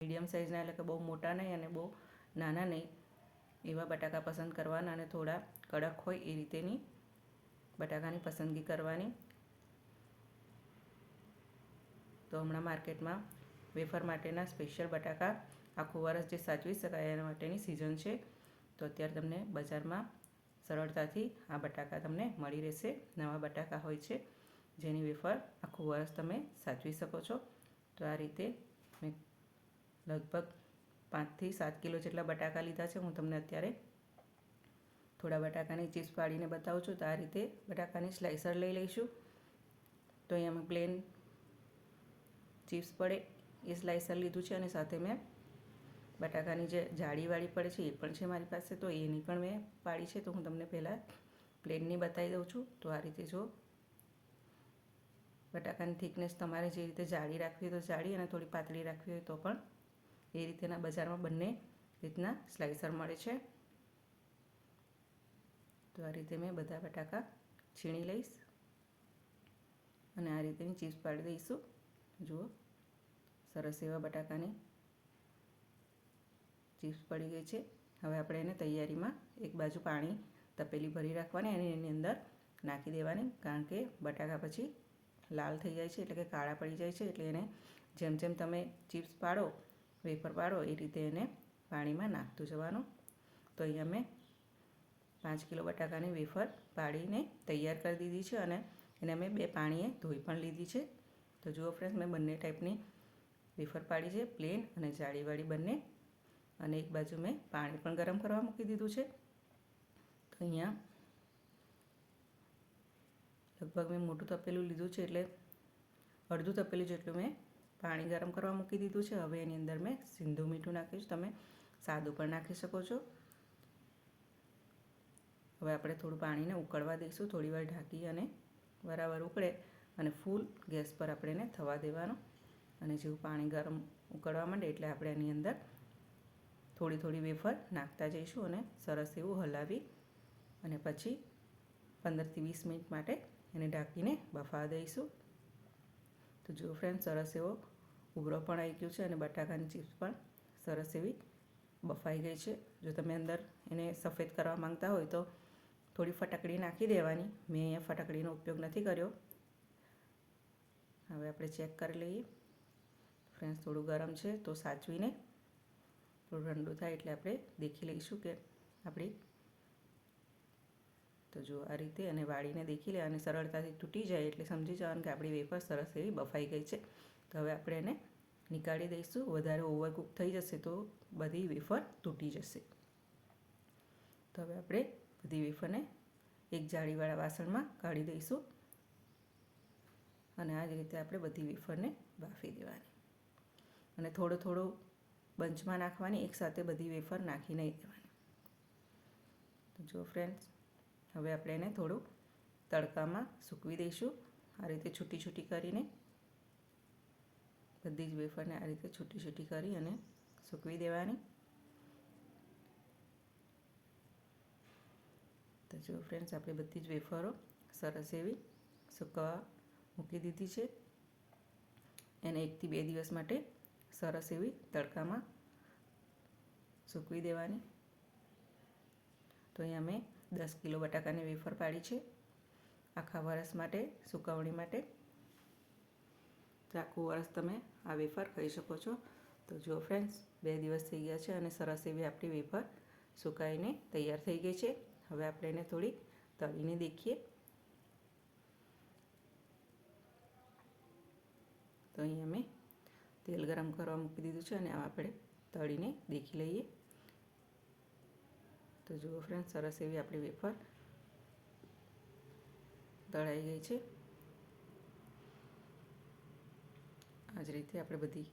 Medium સાઇઝના, એટલે કે બહુ મોટા નહીં અને બહુ નાના નહીં, એવા બટાકા પસંદ કરવાના અને થોડા કડક હોય એ રીતેની બટાકાની પસંદગી કરવાની. તો હમણાં માર્કેટમાં વેફર માટેના સ્પેશિયલ બટાકા આખું વરસ જે સાચવી શકાય એના માટેની સિઝન છે. તો અત્યારે તમને બજારમાં સરળતાથી આ બટાકા તમને મળી રહેશે. નવા બટાકા હોય છે જેની વેફર આખું વરસ તમે સાચવી શકો છો. તો આ રીતે લગભગ પાંચથી સાત કિલો જેટલા બટાકા લીધા છે. હું તમને અત્યારે થોડા બટાકાની ચિપ્સ પાડીને બતાવું છું. તો આ રીતે બટાકાની સ્લાઇસર લઈ લઈશું. તો અહીંયા મેં પ્લેન ચિપ્સ પડે, એ સ્લાઇસર લીધું છે અને સાથે મેં બટાકાની જે જાળીવાળી પડે છે, એ પણ છે મારી પાસે. તો એની પણ મેં પાડી છે. તો હું તમને પહેલાં પ્લેનની બતાવી દઉં છું. તો આ રીતે જો બટાકાની થિકનેસ તમારે જે રીતે જાળી રાખવી હોય તો જાળી અને થોડી પાતળી રાખવી હોય તો પણ એ રીતેના બજારમાં બંને રીતના સ્લાઇસર મળે છે. તો આ રીતે મેં બધા બટાકા છીણી લઈશ. અને આ રીતેની ચીપ્સ પાડી દઈશું. જુઓ, સરસ એવા બટાકાની ચીપ્સ પડી ગઈ છે. હવે આપણે એને તૈયારીમાં એક બાજુ પાણી તપેલી ભરી રાખવાની અને એની અંદર નાખી દેવાની, કારણ કે બટાકા પછી લાલ થઈ જાય છે, એટલે કે કાળા પડી જાય છે, એટલે એને જેમ જેમ તમે ચિપ્સ પાડો વેફર પાડો એ રીતે એને પાણીમાં નાખતું જવાનું. તો અહીંયા મેં પાંચ કિલો બટાકાની વેફર પાડીને તૈયાર કરી દીધી છે અને એને મેં બે પાણીએ ધોઈ પણ લીધી છે. તો જુઓ ફ્રેન્ડ્સ મેં બંને ટાઈપની વેફર પાડી છે પ્લેન અને જાળીવાળી બંને. અને એક બાજુ મેં પાણી પણ ગરમ કરવા મૂકી દીધું છે. તો અહીંયા લગભગ મેં મોટું તપેલું લીધું છે એટલે અડધું તપેલું જેટલું મેં પાણી ગરમ કરવા મૂકી દીધું છે. હવે એની અંદર મેં સિંધુ મીઠું નાખીશ. તમે સાદું પણ નાખી શકો છો. હવે આપણે થોડું પાણીને ઉકળવા દઈશું. થોડી વાર ઢાંકી અને બરાબર ઉકળે અને ફૂલ ગેસ પર આપણે એને થવા દેવાનું. અને જેવું પાણી ગરમ ઉકળવા માંડે એટલે આપણે એની અંદર થોડી થોડી વેફર નાખતા જઈશું અને સરસ એવું હલાવી અને પછી પંદરથી વીસ મિનિટ માટે એને ઢાંકીને બફાવા દઈશું. તો જો ફ્રેન્ડ સરસ એવો ઉભરો પણ આવી ગયો છે અને બટાકાની ચિપ્સ પણ સરસ એવી બફાઈ ગઈ છે. જો તમે અંદર એને સફેદ કરવા માંગતા હોય તો થોડી ફટાકડી નાખી દેવાની. મેં અહીંયા ફટાકડીનો ઉપયોગ નથી કર્યો. હવે આપણે ચેક કરી લઈએ. ફ્રેન્ડ્સ થોડું ગરમ છે તો સાચવીને થોડું ઠંડુ થાય એટલે આપણે દેખી લઈશું કે આપણી તો જો આ રીતે અને વાળીને દેખી લે અને સરળતાથી તૂટી જાય એટલે સમજી જવાનું કે આપણી વેફર સરસ એવી બફાઈ ગઈ છે. તો હવે આપણે એને નીકાળી દઈશું. વધારે ઓવરકુક થઈ જશે તો બધી વેફર તૂટી જશે. તો હવે આપણે બધી વેફરને એક જાળીવાળા વાસણમાં કાઢી દઈશું. અને આ જ રીતે આપણે બધી વેફરને બાફી દેવાની. અને થોડો થોડો બંચમાં નાખવાની એકસાથે બધી વેફર નાખી નહીં દેવાની જો ફ્રેન્ડ્સ હવે આપણે એને થોડું તડકામાં સૂકવી દઈશું. આ રીતે છૂટી છૂટી કરીને બધી જ વેફરને આ રીતે છૂટી છૂટી કરી અને સૂકવી દેવાની. તો જો ફ્રેન્ડ્સ આપણે બધી જ વેફરો સરસ એવી સૂકવા મૂકી દીધી છે. એને એકથી બે દિવસ માટે સરસ એવી તડકામાં સૂકવી દેવાની. તો અહીં અમે દસ કિલો બટાકાની વેફર પાડી છે. આખા વરસ માટે, સુકવણી માટે. તો આખું વરસ તમે આ વેફર ખાઈ શકો છો. તો જો ફ્રેન્ડ્સ બે દિવસ થઈ ગયા છે અને સરસ એવી આપણી વેફર સુકાઈને તૈયાર થઈ ગઈ છે. હવે આપણે એને થોડી તળીને દેખીએ. તો અહીં અમે તેલ ગરમ કરવા મૂકી દીધું છે અને આપણે તળીને દેખી લઈએ. તો જુઓ ફ્રેન્ડ સરસ એવી આપણી વેફર તળાઈ ગઈ છે. આ જ રીતે આપણે બધી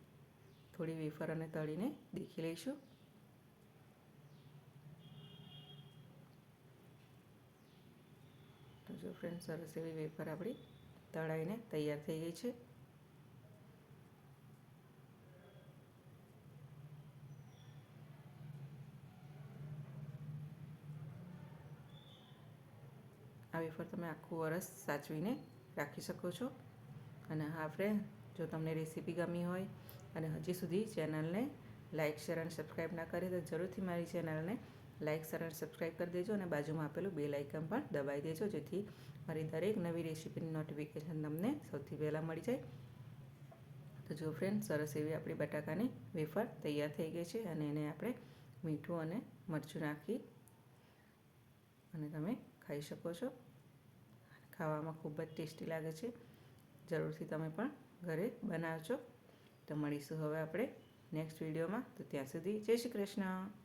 થોડી વેફર અને તળીને દેખી લઈશું. તો જો ફ્રેન્ડ સરસ એવી વેફર આપણી તળાઈને તૈયાર થઈ ગઈ છે. આ વેફર તમે આખું વરસ સાચવીને રાખી શકો છો. અને હા ફ્રેન્ડ જો તમને રેસીપી ગમી હોય અને હજી સુધી ચેનલને લાઇક શેર અને સબસ્ક્રાઈબ ના કરી તો જરૂરથી મારી ચેનલને લાઇક શેર અને સબસ્ક્રાઈબ કરી દેજો અને બાજુમાં આપેલું બે લાઇકન પણ દબાવી દેજો જેથી મારી દરેક નવી રેસીપીની નોટિફિકેશન તમને સૌથી પહેલાં મળી જાય. તો જો ફ્રેન્ડ સરસ એવી આપણી બટાકાની વેફર તૈયાર થઈ ગઈ છે અને એને આપણે મીઠું અને મરચું નાખી અને તમે ખાઈ શકો છો. ખાવામાં ખૂબ જ ટેસ્ટી લાગે છે. જરૂરથી તમે પણ ઘરે બનાવજો. તો મળીશું હવે આપણે નેક્સ્ટ વિડીયોમાં. તો ત્યાં સુધી જય શ્રી કૃષ્ણ.